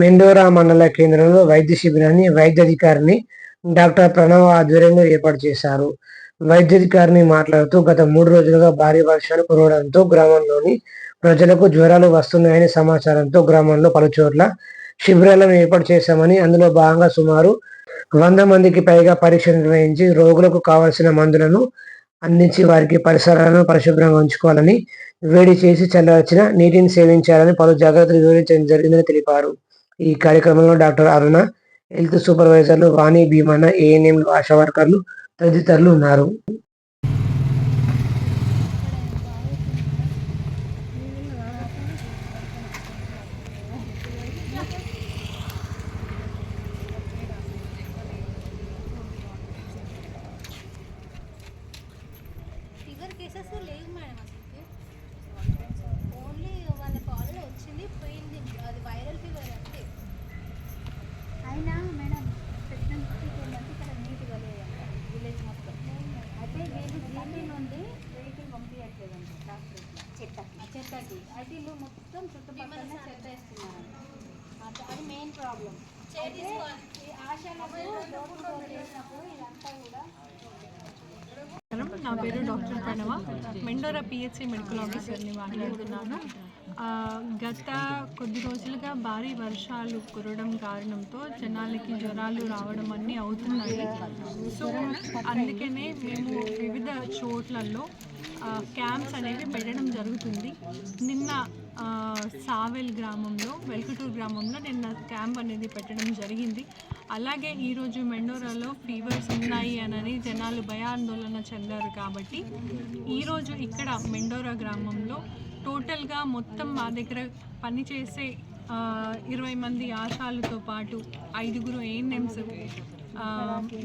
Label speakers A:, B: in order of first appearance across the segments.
A: మెండోరా మండల కేంద్రంలో వైద్య శిబిరాన్ని వైద్యాధికారిని డాక్టర్ ప్రణవ్ ఆధ్వర్యంలో ఏర్పాటు చేశారు. వైద్యాధికారిని మాట్లాడుతూ గత మూడు రోజులుగా భారీ వర్షాలు కురవడంతో గ్రామంలోని ప్రజలకు జ్వరాలు వస్తున్నాయని సమాచారంతో గ్రామంలో పలుచోట్ల శిబిరాలను ఏర్పాటు చేశామని అందులో భాగంగా సుమారు వంద మందికి పైగా పరీక్ష నిర్వహించి రోగులకు కావలసిన మందులను అందించి వారికి పరిసరాలను పరిశుభ్రంగా ఉంచుకోవాలని వేడి చేసి చల్లవచ్చిన నీటిని సేవించాలని పలు జాగ్రత్తలు వివరించడం జరిగిందని తెలిపారు. ఈ కార్యక్రమంలో డాక్టర్ అరుణ హెల్త్ సూపర్వైజర్లు వాణి భీమన్న ఏఎన్ఎంలు ఆశా వర్కర్లు తదితరులు ఉన్నారు.
B: కేసెస్ లేవు మేడం. వీళ్ళు
C: మొత్తం చుట్టుపక్కల అది- మెయిన్ ప్రాబ్లం ఆశాలకు చేసినప్పుడు ఇదంతా కూడా
D: నా పేరు doctor Pranava. Mendora PHC medical ఆఫీసర్ని మాట్లాడుతున్నాను ఆ, గత కొద్ది రోజులుగా భారీ వర్షాలు కురవడం కారణంతో జనాలకి జ్వరాలు రావడం అన్నీ అవుతున్నాయి. సో అందుకనే మేము వివిధ చోట్లలో క్యాంప్స్ అనేవి పెట్టడం జరుగుతుంది. నిన్న సావెల్ గ్రామంలో వెల్కటూరు గ్రామంలో నిన్న క్యాంప్ అనేది పెట్టడం జరిగింది. అలాగే ఈరోజు మెండోరాలో ఫీవర్స్ ఉన్నాయి అని జనాలు భయాందోళన చెందారు కాబట్టి ఈరోజు ఇక్కడ మెండోరా గ్రామంలో టోటల్గా మొత్తం మా దగ్గర పనిచేసే ఇరవై మంది ఆశాలతో పాటు ఐదుగురు ఏఎన్ఎంస్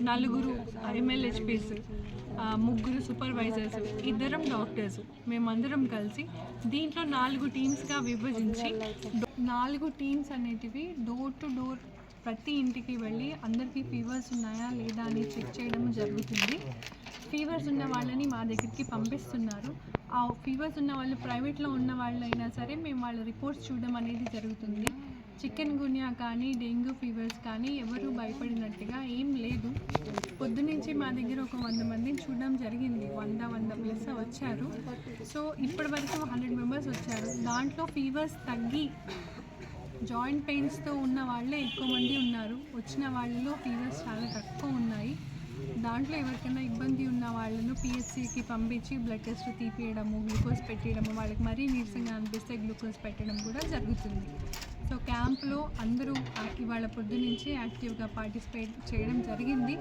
D: నలుగురు ఎంఎల్హెచ్పిస్ ముగ్గురు సూపర్వైజర్స్ ఇద్దరం డాక్టర్స్ మేమందరం కలిసి దీంట్లో నాలుగు టీమ్స్గా విభజించి డో- నాలుగు టీమ్స్ అనేటివి డోర్ టు డోర్ ప్రతి ఇంటికి వెళ్ళి అందరికీ ఫీవర్స్ ఉన్నాయా లేదా అని చెక్ చేయడం జరుగుతుంది. ఫీవర్స్ ఉన్న వాళ్ళని మా దగ్గరికి పంపిస్తున్నారు. ఆ ఫీవర్స్ ఉన్న వాళ్ళు ప్రైవేట్లో ఉన్న వాళ్ళు అయినా సరే మేము వాళ్ళ రిపోర్ట్స్ చూడడం అనేది జరుగుతుంది. చికెన్ గున్యా కానీ డెంగ్యూ ఫీవర్స్ కానీ ఎవరు భయపడినట్టుగా ఏం లేదు. పొద్దునుంచి మా దగ్గర ఒక వంద మందిని చూడడం జరిగింది. వంద వంద ప్లస్ వచ్చారు. సో ఇప్పటి వరకు హండ్రెడ్ మెంబర్స్ వచ్చారు. దాంట్లో ఫీవర్స్ తగ్గి జాయింట్ పెయిన్స్తో ఉన్న వాళ్ళే ఎక్కువ మంది ఉన్నారు. వచ్చిన వాళ్ళలో ఫీవర్స్ చాలా తక్కువ ఉన్నాయి. దాంట్లో ఎవరికైనా ఇబ్బంది ఉన్న వాళ్ళను పిహెచ్సికి పంపించి బ్లడ్ టెస్ట్ తీపియడము గ్లూకోజ్ పెట్టడము వాళ్ళకి మరీ నీరసంగా అనిపిస్తే గ్లూకోజ్ పెట్టడం కూడా జరుగుతుంది. సో క్యాంప్లో అందరూ ఇవాళ పొద్దు నుంచి యాక్టివ్గా పార్టిసిపేట్ చేయడం జరిగింది.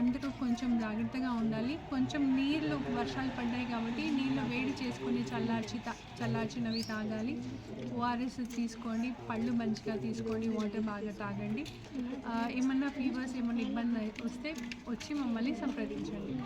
D: అందరూ కొంచెం జాగ్రత్తగా ఉండాలి. కొంచెం నీళ్ళు వర్షాలు పడ్డాయి కాబట్టి నీళ్ళు వేడి చేసుకొని చల్లార్చి తా చల్లార్చినవి తాగాలి. ఓఆర్ఎస్ తీసుకోండి పళ్ళు మంచిగా తీసుకోండి వాటర్ బాగా తాగండి. ఏమన్నా ఫీవర్స్ ఏమన్నా ఇబ్బంది వస్తే వచ్చి మమ్మల్ని సంప్రదించండి.